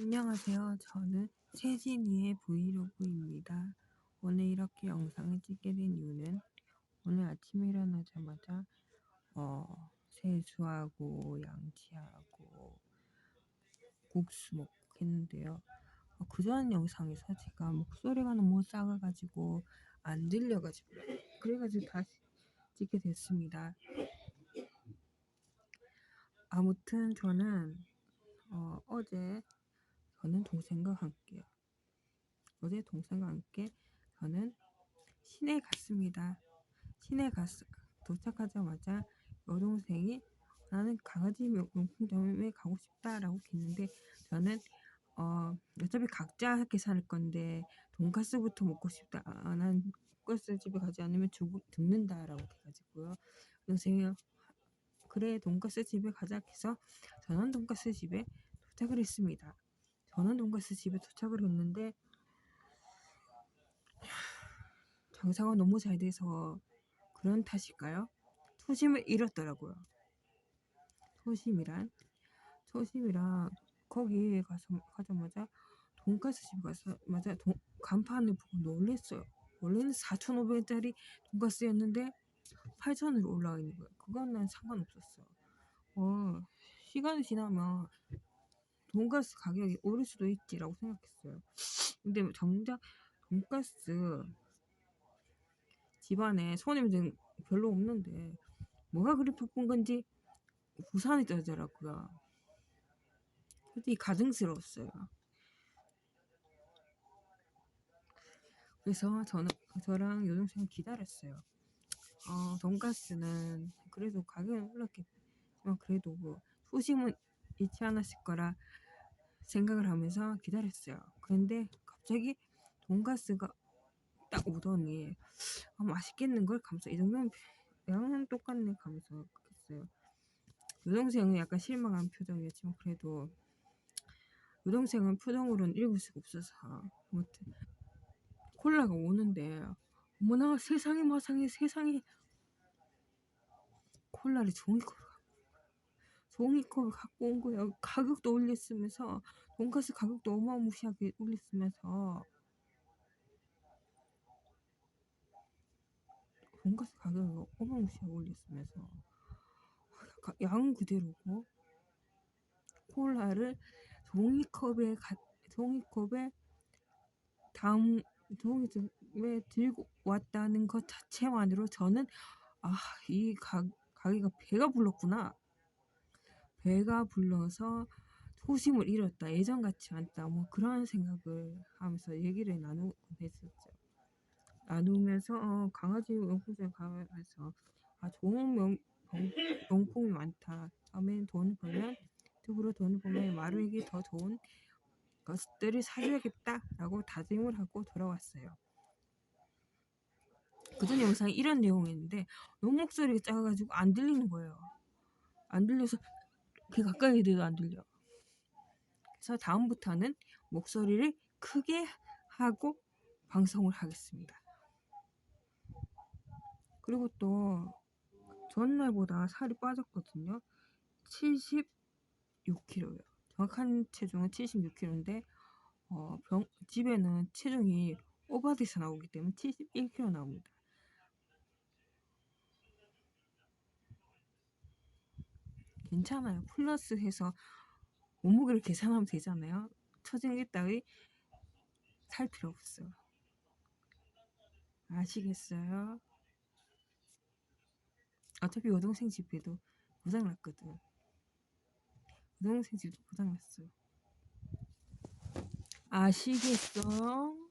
안녕하세요. 저는 세진이의 브이로그입니다. 오늘 이렇게 영상을 찍게 된 이유는 오늘 아침에 일어나자마자 어, 세수하고 양치하고 국수 먹고 했는데요. 어, 그전 영상에서 제가 목소리가 너무 작아가지고 안 들려가지고 그래가지고 다시 찍게 됐습니다. 아무튼 저는 어, 어제 저는 동생과 함께 어제 동생과 함께 저는 시내 갔습니다. 시내 갔 도착하자마자 여동생이 나는 강아지 용품점에 가고 싶다라고 했는데 저는 어 어차피 각자 계산할 건데 돈가스부터 먹고 싶다. 아, 난 돈가스 집에 가지 않으면 죽, 죽는다라고 해가지고요. 여동생이 그래 돈가스 집에 가자 해서 저는 돈가스 집에 도착을 했습니다. 저는 돈가스 집에 도착을 했는데 장사가 너무 잘 돼서 그런 탓일까요? 초심을 잃었더라고요. 초심이란 초심이란 거기 가서 가자마자 돈가스 집 가서 맞아 돈, 간판을 보고 놀랬어요. 원래는 4,500원짜리 돈가스였는데 8,000원으로 올라가 있는 거예요. 그건 난 상관없었어. 어, 시간이 지나면 돈가스 가격이 오를 수도 있지라고 생각했어요. 근데 정작 돈가스 집안에 손님들 별로 없는데 뭐가 그리 바쁜 건지 부산이 떠더라고요. 솔직히 가증스러웠어요. 그래서 저는 저랑 여동생 기다렸어요. 어, 돈가스는 그래도 가격은 올랐겠지만 그래도 뭐 소심은 잃지 않았을 거라 생각을 하면서 기다렸어요. 그런데 갑자기 돈가스가 딱 오더니 아, 맛있겠는 걸 감사. 이 정도면 양은 똑같네 감사 했어요. 여동생은 약간 실망한 표정이었지만 그래도 여동생은 표정으로는 읽을 수가 없어서 아무튼 콜라가 오는데 어머나 세상에 마상에 세상에 콜라를 종이컵으로 종이컵을 갖고 온 거예요. 가격도 올렸으면서 돈가스 가격도 어마무시하게 올렸으면서. 돈가스 가격을 어마무시하게 올렸으면서. 양 그대로고. 콜라를 종이컵에 가, 종이컵에 다음 종이컵에 들고 왔다는 것 자체만으로 저는 아이 가게가 배가 불렀구나 배가 불러서 초심을 잃었다 예전 같지 않다 뭐 그런 생각을 하면서 얘기를 나누곤 했었죠 나누면서 어, 강아지 용품점에 가면서 아 좋은 명, 용품이 많다 다음엔 돈 벌면 유튜브로 돈을 벌면 마루에게 더 좋은 것들을 사줘야겠다라고 다짐을 하고 돌아왔어요. 그전 영상에 이런 내용이었는데 너무 목소리가 작아가지고 안 들리는 거예요. 안 들려서 그 가까이 돼도 안 들려. 그래서 다음부터는 목소리를 크게 하고 방송을 하겠습니다. 그리고 또 전날보다 살이 빠졌거든요. 76kg요. 정확한 체중은 76kg인데 어, 병, 집에는 체중이 오버돼서 나오기 때문에 71kg 나옵니다. 괜찮아요. 플러스 해서 몸무게를 계산하면 되잖아요. 처진게 따위 살 필요 없어요. 아시겠어요? 어차피 여동생 집에도 고장났거든. 여동생 집도 고장났어. 아시겠어?